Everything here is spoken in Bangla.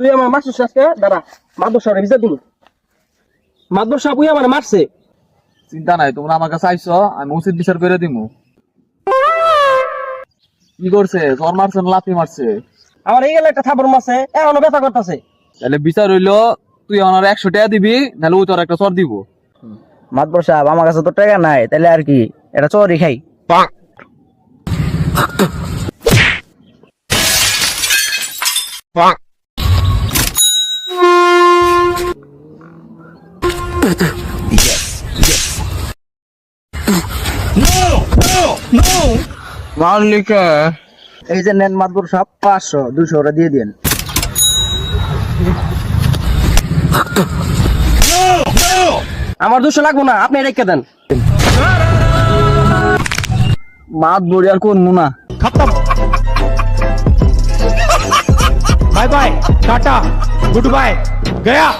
তুই আমার মারছিস আজকে? দাঁড়া মাদর সাহেব বিচার দিন মাদর সাহেব ওই আমার মারছে। চিন্তা নাই তোমরা আমার কাছে আইসো আমি উচিত বিচার করে দিমু। কি করছে? জ্বর মারছে না লাথি মারছে? আমার এই গেলে একটা থাপড় মারছে এখনও ব্যথা করতেছে। তাহলে বিচার হইল তুই আমার একশো টাকা দিবি নাহলে ওই তোর একটা চর দিব। মাতবর সাহেব আমার কাছে তো টাকা নাই তাহলে আর কি? এটা চরি খাই। মালিকা। এই যে নেন মাদবর সাহেব পাঁচশো দুশো ওরা দিয়ে দিন আমার দুশো লাগবো না আপনি রেখে দেন। মাত বড়ি আর কোন না খতম। Bye bye tata good bye Gaya.